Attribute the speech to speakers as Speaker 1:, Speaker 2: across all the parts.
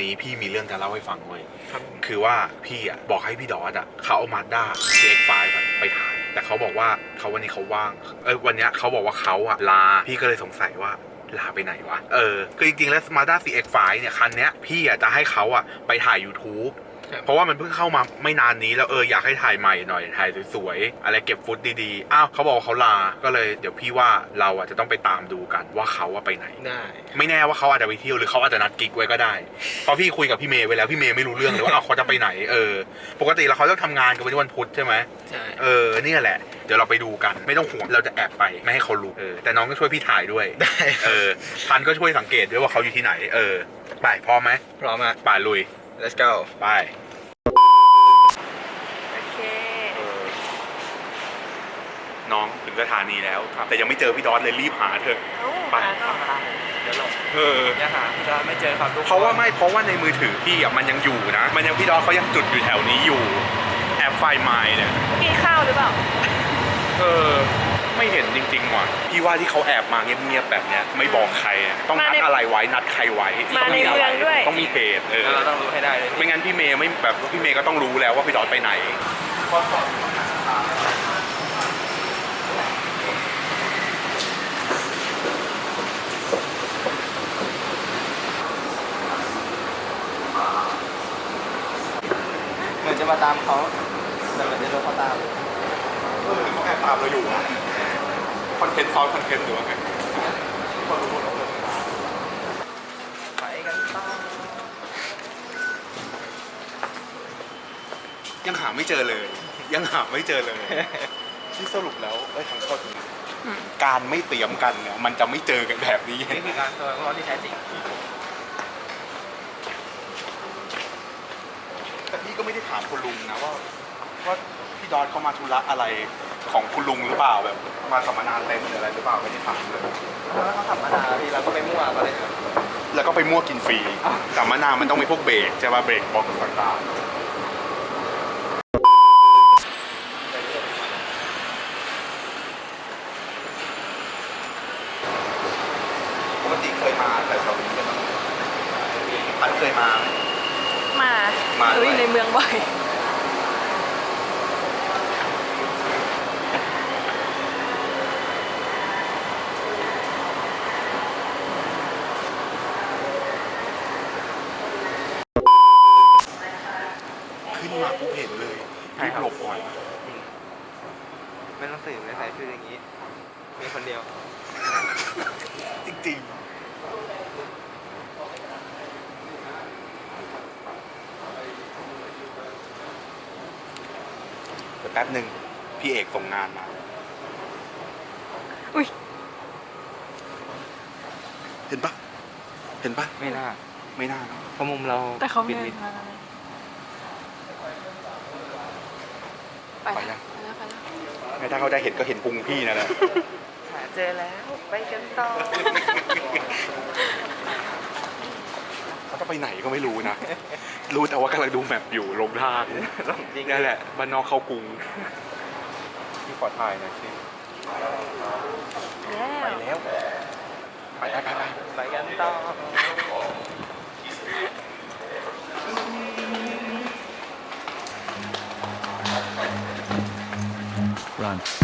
Speaker 1: นี้พี่มีเรื่องจะเล่าให้ฟังเว้ย
Speaker 2: ครับ
Speaker 1: คือว่าพี่อะบอกให้พี่ดอสอะเขาเอามาด้า CX5 อะไปถ่าย แต่เขาบอกว่าเขาวันนี้เขาว่าง เอยวันเนี้ยเขาบอกว่าเขาอะลา พี่ก็เลยสงสัยว่าลาไปไหนวะ เออ คือจริงๆแล้ว Mazda CX5 เนี่ย คันเนี้ย พี่อะจะให้เขาอะไปถ่าย YouTube
Speaker 2: ครับ
Speaker 1: เพราะว่ามันเพิ่งเข้ามาไม่นานนี้แล้วเอออยากให้ถ่ายใหม่หน่อยถ่ายสวยๆอะไรเก็บฟุตดีๆอ้าวเขาบอกว่าเขาลาก็เลยเดี๋ยวพี่ว่าเราอะจะต้องไปตามดูกันว่าเขาอะไปไหน
Speaker 2: ได้
Speaker 1: ไม่แน่ว่าเขาอาจจะไปเที่ยวหรือเขาอาจจะนัดกิ๊กไว้ก็ได้เพราะพี่คุยกับพี่เมย์ไว้แล้วพี่เมย์ไม่รู้เรื่องเลยว่าอ้าวเขาจะไปไหนเออ ปกติแล้วเขาต้องทำงานกันวันวันพุธใช่ไหม
Speaker 2: ใช่
Speaker 1: เออเนี่ยแหละ เดี๋ยวเราไปดูกันไม่ต้องห่วงเราจะแอบไปไม่ให้เขารู้เออแต่น้องก็ช่วยพี่ถ่ายด้วย
Speaker 2: ได้
Speaker 1: เออพันก็ช่วยสังเกตด้วยว่าเขาอยู่ที่ไหน เออ ไปพร้อมไหม
Speaker 2: พร้อมอะ
Speaker 1: ไป่าลุย
Speaker 2: let's go
Speaker 1: ไป
Speaker 3: โอเค
Speaker 1: น้องถึงสถานีแล้วแต่ยังไม่เจอพี่ดอนเลยรีบหาเถอะ
Speaker 3: เอ้า
Speaker 1: ไป
Speaker 3: มาต่อ
Speaker 2: เดี๋ยวหลง
Speaker 1: เออ
Speaker 2: ยังหาพี่ดอนไม่เจอครับทุกคน
Speaker 1: เพราะว่าไม่เพราะว่าในมือถือพี่อะมันยังอยู่นะ มันยังพี่ดอนเขายังจุดอยู่แถวนี้อยู่แอบไฟไมล์เนี่ย
Speaker 3: กินข้าวหรือเปล่า
Speaker 1: เออ ไม่เห็นจริงๆว่ะพี่ว่าที่เขาแอบมาเงียบๆแบบเนี้ยไม่บอกใครอะต้องนัด
Speaker 3: มาใน
Speaker 1: อะไรไว้นัดใครไว้
Speaker 3: มา
Speaker 1: ต้อง
Speaker 3: ใน
Speaker 1: อะไร
Speaker 3: เมืองด้วย
Speaker 1: ต้องมีเหตุเออ
Speaker 2: แล้วเราต้องรู้ให้ได้เลย
Speaker 1: ไม่งั้นพี่เมย์ไม่แบบพี่เมย์ก็ต้องรู้แล้วว่าพี่ดอนไปไหน
Speaker 2: เหมือนจะมา ตามเขาแต่เหมือนจะโดนเขาตาม
Speaker 1: เออเขาแอบตามเราอยู่อะคอนเทนต์ซ้อนคอนเทนต์หรือว่าไง
Speaker 2: ไปกันต่อ
Speaker 1: ยังหาไม่เจอเลย ยังหาไม่เจอเลย ที่สรุปแล้วได้ยทั้งคนนะการไม่เตรียมกันเนี่ยมันจะไม่เจอกันแบบนี้
Speaker 2: นี่คือการตัวของเราที่แท้จริง
Speaker 1: แต่พี่ก็ไม่ได้ถามคุณลุงนะว่าว่าพี่ดอนเขามาธุระอะไรของคุณลุงหรือเปล่าแบบมาสัมมนาเต็มหรืออะไรหรือเปล่าไม่ได้ถามเลย
Speaker 2: แล้วเขาขับมานาทีเราก็ไปมั่วมาเลย
Speaker 1: แล้วก็ไปมั่วกินฟรีสัมมนามันต้องมีพวกเบรกใช่ป่ะเบรกบอกต่างๆปกติเคยมาแต่แถวนี้กันพันเคยมาไหม
Speaker 3: มา
Speaker 1: มา
Speaker 3: หนูอ
Speaker 1: ด้วย
Speaker 3: ยู่ในเมือง บ่อย
Speaker 1: ขึ้นมาปุ๊บเห็นเลยรีบหลบก่อน
Speaker 2: ไม่ต้องสื่อเลยใครคืออย่างนี้ มีคนเดียว
Speaker 1: จริงๆเดี๋ยว แป๊บหนึ่งพี่เอกส่งงานมา
Speaker 3: อุ้ย
Speaker 1: เห็นปะเห็นปะ
Speaker 2: ไม่น่า
Speaker 1: ไม่น่าเนอะ
Speaker 2: เพราะมุมเรา
Speaker 3: แต่เขา
Speaker 2: ปิ
Speaker 3: เดิ
Speaker 2: ด
Speaker 3: น
Speaker 2: มิด
Speaker 3: มาแล้วนะไป
Speaker 1: ไป
Speaker 3: แล้
Speaker 1: ยั
Speaker 3: ว
Speaker 1: ง
Speaker 3: ไปแล้วไปแล้ว
Speaker 1: ไม่ถ้าเขาจะเห็นก็เห็นพุงพี่นั่นแหละ
Speaker 2: หาเจอแล้ว ไปกันต่อ
Speaker 1: เขาจะไปไหนก็ไม่รู้นะ รู้แต่ว่ากำลังดูแมปอยู่ลงทาง
Speaker 2: ลงจริง
Speaker 1: นั่นแหละบ้านนอกเข้ากรุงพี่ขอถ่ายหน่อยสิ
Speaker 3: แล้ว
Speaker 1: ไปแล้วไปไปไปไป
Speaker 2: ไปกันต่อ
Speaker 4: Run.
Speaker 1: เรา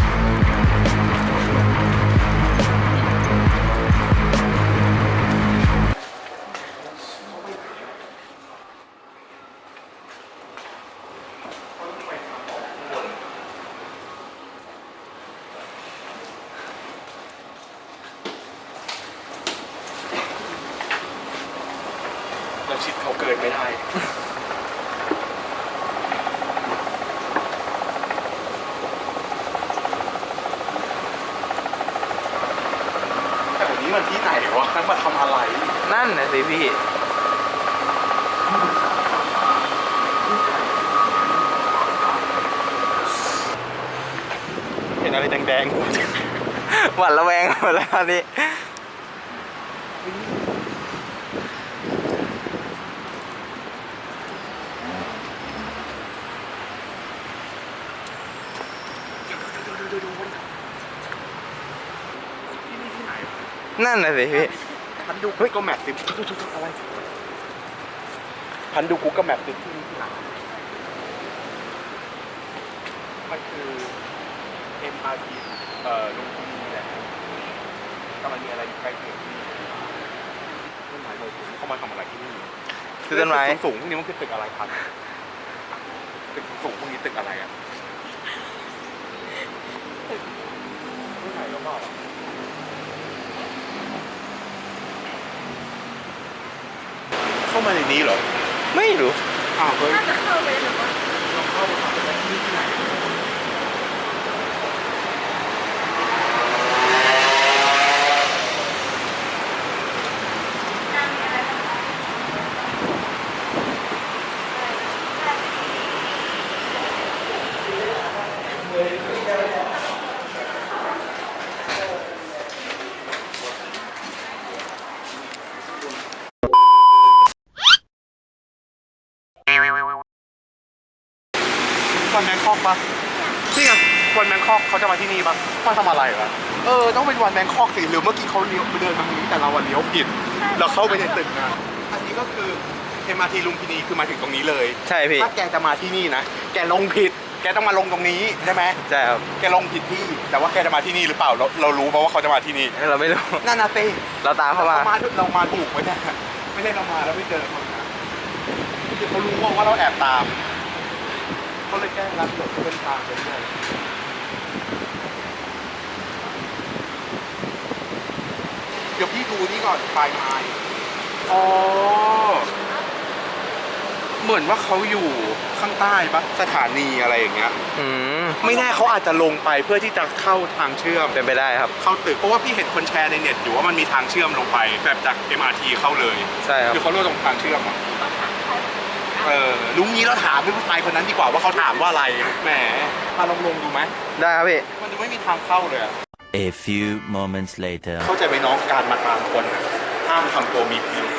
Speaker 1: มันที่ไหนวะนั่นมาทำอะไร
Speaker 2: นั่นนะสิพี่
Speaker 1: เห็นอะไรแดง
Speaker 2: หวั่นระแวงหมดแล้วตอนนี้
Speaker 1: ๆที่นี่ที่ไห นวะ
Speaker 2: นั่นนะสิพี่
Speaker 1: ฉันดูก็แมปสิอะไรพันดูกูก็แมปติดที่นี่ที่ไหนมันคือ MRT เอ่อลุงพินีแหละกำลังมีอะไรอยู่ใกล้เคียงที่นี่ต้นไม้โดยผมเข้ามาทำอะไรที่นี่
Speaker 2: คือต้นไม้
Speaker 1: ตึกสูงๆพวกนี้มันคือตึกอะไรครับตึกสูงๆพวกนี้ตึกอะไรอะตึกไหนแล้วก็ เข้ามาในนี้เหรอ
Speaker 2: ไม่รู้
Speaker 1: อ้าวเฮ้ย
Speaker 3: น่าจะเข้าไปหรือว่า
Speaker 1: ลองเข้าไปทำอะไรที่ที่ไหน
Speaker 3: การมีอะไรบ้างคะ
Speaker 1: วันแมงคอกปะ นี่ไงวันแมงคอกเขาจะมาที่นี่ปะมาทำอะไรวะเออต้องเป็นวันแมงคอกสิหรือเมื่อกี้เขาเลี้ยวไปเดินมาทางนี้แต่เราอะเลี้ยวผิดเราเข้าไปในตึกนะอันนี้ก็คือ MRT ลุมพินีคือมาถึงตรงนี้เลย
Speaker 2: ใช่พี่
Speaker 1: ถ้าแกจะมาที่นี่นะแกลงผิด แกต้องมาลงตรงนี้ใช่ไหม
Speaker 2: ใช่ครับ
Speaker 1: แกลงผิดที่ แต่ว่าแกจะมาที่นี่หรือเปล่าเราเรารู้เพราะว่าเขาจะมาที่นี่
Speaker 2: เราไม่รู้
Speaker 1: นั่นนะเต้
Speaker 2: เราตามเข้ามา
Speaker 1: เรามาเรามาถูกไหมเนี่ยไม่ได้เรามาแล้วไม่เจอเขานะคือเขารู้ว่าเราแอบตาม เขาเลยแกล้งรัดหลบเส้นทางไปเรื่อยเดี๋ยวพี่ดูนี่ก่อนปลายไม้อ๋อ เหมือนว่าเขาอยู่ข้างใต้ปะสถานีอะไรอย่างเงี้ย
Speaker 2: อืม
Speaker 1: ไม่แน่เขาอาจจะลงไปเพื่อที่จะเข้าทางเชื่อม
Speaker 2: เป็นไปได้ครับ
Speaker 1: เข้าตึก เพราะว่าพี่เห็นคนแชร์ในเน็ตอยู่ว่ามันมีทางเชื่อมลงไป แบบจาก MRT เข้าเลย
Speaker 2: ใช่ครับ
Speaker 1: คือเขาเลือกตรงทางเชื่อมอะ เออลุงนี้เราถามพี่ผู้ชายคนนั้นดีกว่าว่าเขาถามว่าอะไร แหมพาลงลงดูไหม
Speaker 2: ได้ครับพี่
Speaker 1: มันยังไม่มีทางเข้าเลยอะ
Speaker 4: A few moments later.
Speaker 1: เข้าใจไหมน้องการมาตามคนอะห้ามทำตัวมีพิรุธ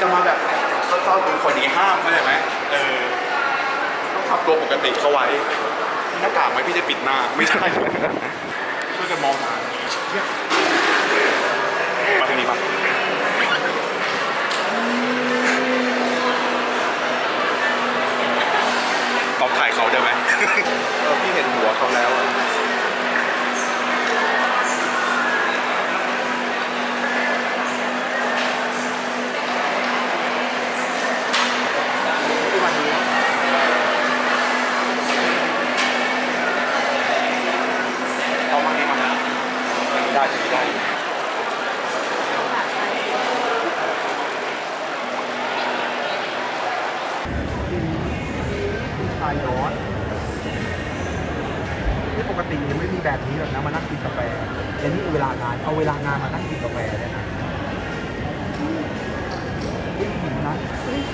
Speaker 1: จะมาแบบเศร้าๆเป็นคนนี้ห้ามเข้าใจไหมเออต้องทำตัวปกติเข้าไว้มีหน้ากากไหมพี่จะปิดหน้าไม่ใช่ ช่วยกันมองหาเนี่ยมาทางนี้มาตอบ ถ่ายเขาได้ไหม เออพี่เห็นหัวเขาแล้วอะ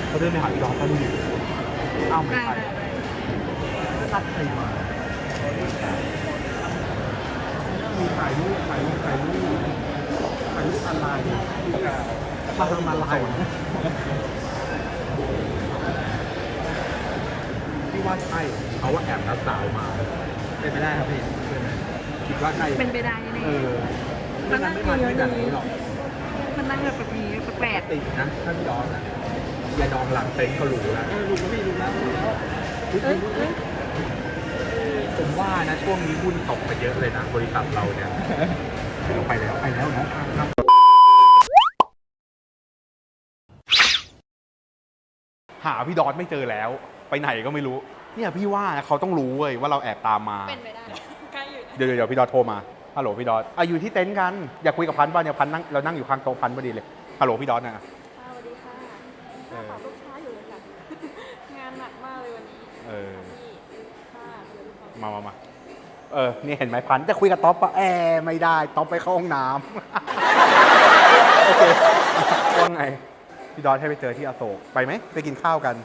Speaker 1: เขาเดินไปหาอีดอกเขาดูดิเอ้าไม่ใช่นัดใครมามีถ่ายรูปถ่ายรูปถ่ายรูปถ่ายรูปอะไรมาทำอะไรพี่ว่าใช่เขาว่าแอบนัดสาวมา เป็นไปได้ครับพี่คิดว่าใช่
Speaker 3: เป็นไปได้แน่
Speaker 1: เออไม่งั้นไม่มาที่แบบนี้หรอก
Speaker 3: มันนั่งแบบแบบนี้แปลก
Speaker 1: ติดนะถ้านย้อนนะ ย่าดองหลังเต็นท์เขารู้แล้วรู้แล้วพี่รู้แล้วรู้แล้ว
Speaker 3: เอ้ยเอ้ย
Speaker 1: ผมว่านะช่วงนี้หุ้นตกไปเยอะเลยนะ บริษัทเราเนี่ยไปแล้วไปแล้วน้องข้ามครับหาพี่ดอนไม่เจอแล้ว ไปไหนก็ไม่รู้ เนี่ยพี่ว่านะเขาต้องรู้เว้ยว่าเราแอบตามมา
Speaker 3: เป็นไปได้ใกล้อยู่นะ
Speaker 1: เดี๋ยวเดี๋ยวพี่ดอทโทรมาฮัลโหลพี่ดอทอะอยู่ที่เต็นท์กัน อยากคุยกับพันธุ์ป่ะเนี่ยพันธุ์นั่งเรานั่งอยู่ข้างโต๊ะพันธุ์พอดีเลยฮัลโหลพี่ดอทนะ
Speaker 3: สวัสดีค่ะหน้าตาลูกค้าอยู่เลยค่ะ งานหนักมากเลยวันนี้
Speaker 1: เออ
Speaker 3: พี่ค่ะเดี๋ยวลูกค้า
Speaker 1: มามามาเออ นี่เห็นไหมพันธุ์จะคุยกับท็อปปะแอร์ไม่ได้ ท็อปไปเข้าห้องน้ำ โอเคว่าไง พี่ดอทให้ไปเจอที่อโศก ไปไหม ไปกินข้าวกัน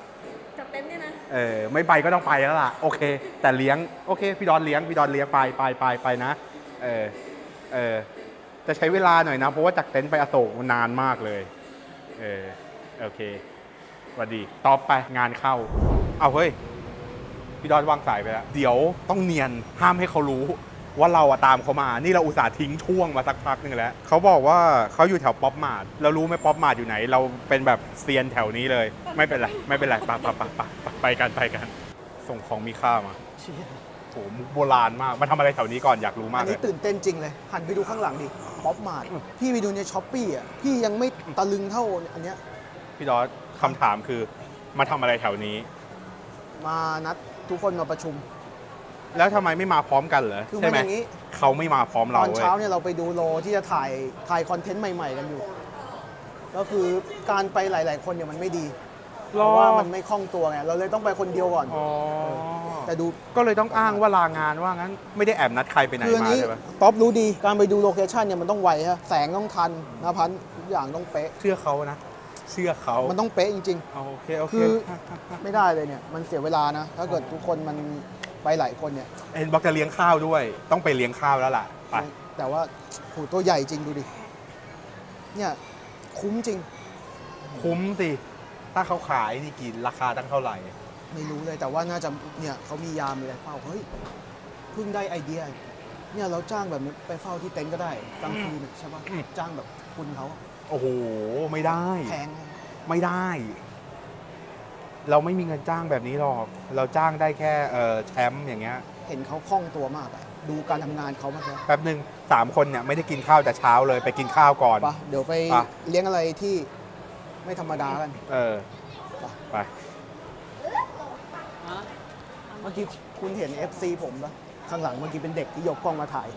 Speaker 3: จับเต็นท์เนี่ยนะ
Speaker 1: เออ ไม่ไปก็ต้องไปแล้วล่ะ โอเค แต่เลี้ยง โอเค พี่ดอนเลี้ยง พี่ดอนเลี้ยงไปไปไปไปนะ เออ เออ จะใช้เวลาหน่อยนะ เพราะว่าจากเต็นท์ไปอโศกมันนานมากเลย เออ โอเคสวัสดีตอบไปงานเข้า เอาเฮ้ย พี่ดอนวางสายไปแล้ว เดี๋ยวต้องเนียนห้ามให้เขารู้ ว่าเราอะตามเขามา นี่เราอุตส่าห์ทิ้งช่วงมาสักพักหนึงแล้วเขาบอกว่าเขาอยู่แถวป๊อปมาร์ทเรารู้ไหมป๊อปมาร์ทอยู่ไหน เราเป็นแบบเซียนแถวนี้เลย ไม่เป็นไรไม่เป็นไรไปไปไปไปไปไปกันไปกัน ส่งของมีค่ามา
Speaker 5: เชี่ย
Speaker 1: โหมุกโบราณมากมาทำอะไรแถวนี้ก่อนอยากรู้มา
Speaker 5: อั
Speaker 1: ก
Speaker 5: น
Speaker 1: เล
Speaker 5: นี้
Speaker 1: ย
Speaker 5: ตื่นเต้นจริงเลย หันไปดูข้างหลังดิป๊อปมาร์ทพี่ไปดูในช้อปปี้อะ พี่ยังไม่ตะลึงเท่าอันเนี้ย
Speaker 1: พี่ดอสคำถามคือมาทำอะไรแถวนี้
Speaker 5: มานัดทุกคนมาประชุม
Speaker 1: แล้วทำไมไม่มาพร้อมกันเหรอ
Speaker 5: คือ
Speaker 1: ใช่
Speaker 5: มัน
Speaker 1: ไหม
Speaker 5: อย่างนี้
Speaker 1: เขาไม่มาพร้อม
Speaker 5: ต
Speaker 1: เรา
Speaker 5: อน
Speaker 1: เว้ย
Speaker 5: เช้าเนี่ยเราไปดูโลที่จะถ่ายถ่ายคอนเทนต์ใหม่ ๆ กันอยู่ ก็คือการไปหลาย ๆ คนเนี่ยมันไม่ดีเพราะว่ามันไม่คล่องตัวไงเราเลยต้องไปคนเดียวก่อน
Speaker 1: อ๋อ
Speaker 5: แต่ดู
Speaker 1: ก็เลยต้องอ้างว่าลางานว่างั้นไม่ได้แอบนัดใครไปไหน
Speaker 5: คืออัน
Speaker 1: มา
Speaker 5: นี้
Speaker 1: ใช่ปะ
Speaker 5: ป๊อปรู้ดีการไปดูโลเคชันเนี่ยมันต้องไวฮะแสงต้องทันนะพันธุ์ทุกอย่างต้องเป๊ะ
Speaker 1: เชื่อเขานะ เชื่อเขา
Speaker 5: มันต้องเป๊ะจริง
Speaker 1: เอาโอเคโอเค
Speaker 5: คือๆไม่ได้เลยเนี่ย มันเสียเวลานะ ถ้าเกิดทุกคนมันไปหลายคนเนี่ย
Speaker 1: เห็นบอกจะเลี้ยงข้าวด้วย ต้องไปเลี้ยงข้าวแล้วล่ะไป
Speaker 5: แต่ว่าโหตัวใหญ่จริงดูดิ เนี่ย คุ้มจริง
Speaker 1: คุ้มสิถ้าเขาขายนี่กี่ราคาตั้งเท่าไหร่
Speaker 5: ไม่รู้เลยแต่ว่าน่าจะเนี่ยเขามียามมีอะไรเฝ้าเฮ้ยเพิ่งได้ไอเดีย เนี่ยเราจ้างแบบนี้ไปเฝ้าที่เต็นท์ก็ได้กลางคืนใช่ปะ
Speaker 1: อืม
Speaker 5: จ้างแบบคุณเขา
Speaker 1: โอ้โห ไม่ได้
Speaker 5: แพงไง
Speaker 1: ไม่ได้ เราไม่มีเงินจ้างแบบนี้หรอก เราจ้างได้แค่เอ่อแชมป์อย่างเงี้ย
Speaker 5: เห็นเขาคล่องตัวมากอะดูการทำงานเขามากเลย
Speaker 1: แป๊บหนึ่งสามคนเนี่ยไม่ได้กินข้าวแต่เช้าเลยไปกินข้าวก่อน
Speaker 5: ปะเดี๋ยวไป
Speaker 1: ปะ
Speaker 5: เลี้ยงอะไรที่ไม่ธรรมดากัน
Speaker 1: เออ ไป
Speaker 5: เมื่อกี้คุณเห็น FC ผมปะข้างหลังเมื่อกี้เป็นเด็กที่ยกกล้องมาถ่าย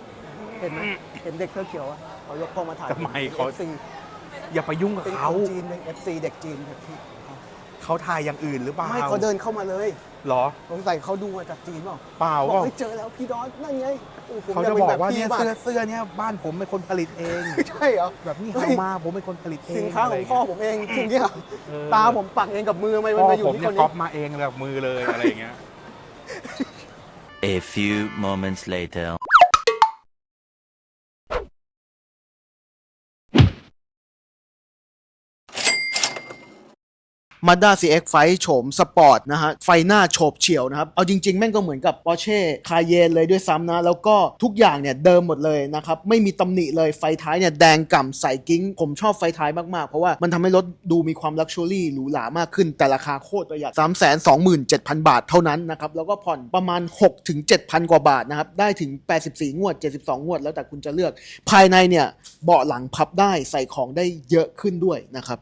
Speaker 5: เห็นไหมเห็นเด็กเสื้อเขียวอะเขายกกล้องมาถ่าย
Speaker 1: ทำไมเขา
Speaker 5: FC
Speaker 1: อย่าไปยุ่งกับ
Speaker 5: เป็นค
Speaker 1: เขา
Speaker 5: นจีนเป็น FC เด็กจีนแบบที่
Speaker 1: เขาถ่ายอย่างอื่นหรือเปล่า
Speaker 5: ไม่เขาเดินเข้ามาเลย
Speaker 1: เหรอ
Speaker 5: สงสัยเขาดูมาจากจีนเปล่า
Speaker 1: เปล่า
Speaker 5: บอก
Speaker 1: ก็
Speaker 5: เฮ้ยเจอแล้วพี่ดอนนั่นไงโอ้ผม
Speaker 1: เขาจะ
Speaker 5: ป็น
Speaker 1: บอก
Speaker 5: แบบ
Speaker 1: ว่า
Speaker 5: พี่
Speaker 1: เนี่ย
Speaker 5: ม
Speaker 1: เสื้อเสื้อเนี่ยบ้านผมเป็นคนผลิตเอง
Speaker 5: ใช่เหรอ
Speaker 1: แบบนี้
Speaker 5: เฮ้
Speaker 1: หายมาผมเป็นคนผลิตเอง
Speaker 5: สินค้าของพ่อผมเองจริงๆ
Speaker 1: เออ
Speaker 5: ตาผมปักเองกับมือไม่
Speaker 1: พ่อ
Speaker 5: มาอยู่
Speaker 1: ผม
Speaker 5: ที่
Speaker 1: เนี่
Speaker 5: ค
Speaker 1: ย
Speaker 5: น
Speaker 1: ก๊
Speaker 5: นี้
Speaker 1: อปมาเองเลยกับมือเลยอะไรอย่างเงี้ย
Speaker 4: A few moments later.
Speaker 5: มาด้า CX ไฟโฉมสปอร์ตนะฮะไฟหน้าโฉบเฉี่ยวนะครับ เอาจริง ๆ แม่งก็เหมือนกับ Porsche Cayenne เลยด้วยซ้ำนะ แล้วก็ทุกอย่างเนี่ยเดิมหมดเลยนะครับ ไม่มีตำหนิเลยไฟท้ายเนี่ยแดงก่ำใสกิ้ง ผมชอบไฟท้ายมาก ๆ เพราะว่ามันทำให้รถดูมีความลักชัวรี่หรูหรามากขึ้น แต่ราคาโคตรประหยัด 3 2 7 0 0 0 บาทเท่านั้นนะครับ แล้วก็ผ่อนประมาณ 6 ถึง 7,000 กว่าบาทนะครับ ได้ถึง 84 งวด 72 งวด แล้วแต่คุณจะเลือก ภายในเนี่ยเบาะหลังพับได้ใส่ของได้เยอะขึ้นด้วยนะครับ